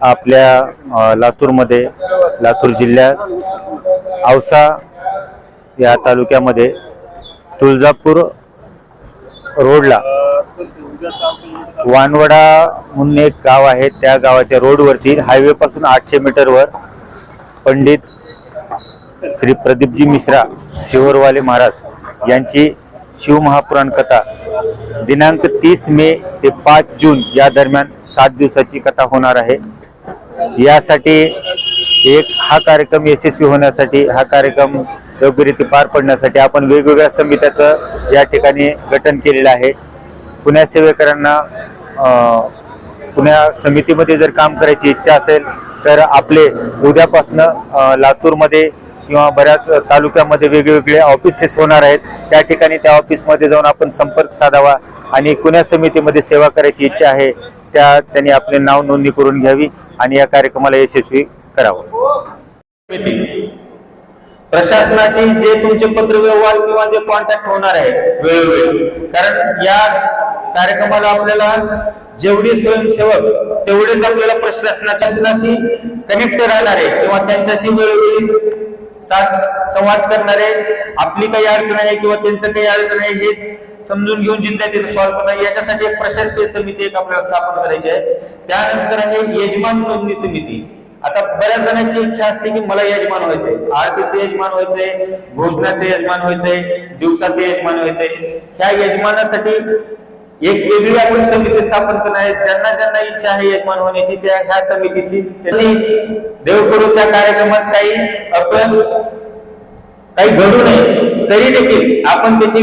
आपल्या लातूरमध्ये लातूर जिल्ह्यात औसा या तालुक्यामध्ये तुळजापूर रोडला वानवडा म्हणून एक गाव आहे त्या गावाच्या रोडवरती हायवेपासून आठशे मीटरवर पंडित श्री प्रदीपजी मिश्रा शिवरवाले महाराज यांची शिवमहापुराण कथा. दिनांक तीस मे ते पाच जून या दरम्यान सात दिवसाची कथा होणार आहे. यासाठी एक हा कार्यक्रम यशस्वी होण्यासाठी हा कार्यक्रम योग्यरीत्या पार पडण्यासाठी आपण वेगवेगळ्या समित्याचं या ठिकाणी गठन केलेलं आहे. पुण्या सेवेकरांना पुण्या समितीमध्ये जर काम करायची इच्छा असेल तर आपले उद्यापासनं लातूरमध्ये किंवा बऱ्याच तालुक्यामध्ये वेगवेगळे ऑफिसेस होणार आहेत. त्या ठिकाणी त्या ऑफिसमध्ये जाऊन आपण संपर्क साधावा आणि पुण्या समितीमध्ये सेवा करायची इच्छा आहे त्या त्यांनी आपले नाव नोंदणी करून घ्यावी. आणि या कार्यक्रमाला यशस्वी करावं. प्रशासनाशी जे तुमचे पत्रव्यवहार किंवा जे कॉन्टॅक्ट होणार आहे वेळोवेळी कारण या कार्यक्रमाला आपल्याला जेवढे स्वयंसेवक तेवढेच आपल्याला प्रशासनाशी कनेक्ट राहणार आहे किंवा त्यांच्याशी वेळोवेळी साथ संवाद करणारे आपली काही अडचण आहे किंवा त्यांचं काही अडचण आहे हे समजून घेऊन जिल्ह्यातील सॉल्व्ह करणार याच्यासाठी एक प्रशासकीय समिती एक आपल्याला स्थापन करायची आहे. त्यानंतर आहे यजमान नोंदणी समिती. आता बऱ्याच जणांची इच्छा असते की मला यजमान व्हायचंय. आरतीचे यजमान व्हायचंय भोजनाचे यजमान व्हायचंय दिवसाचे यजमान व्हायचंय. ह्या यजमानासाठी एक वेगळी आपण समिती स्थापन करणार आहे. ज्यांना ज्यांना इच्छा आहे यजमान होण्याची त्या ह्या समितीशी त्यांनी देव करू त्या कार्यक्रमात काही आपण काही घडू नये. तरी देखील आपण त्याची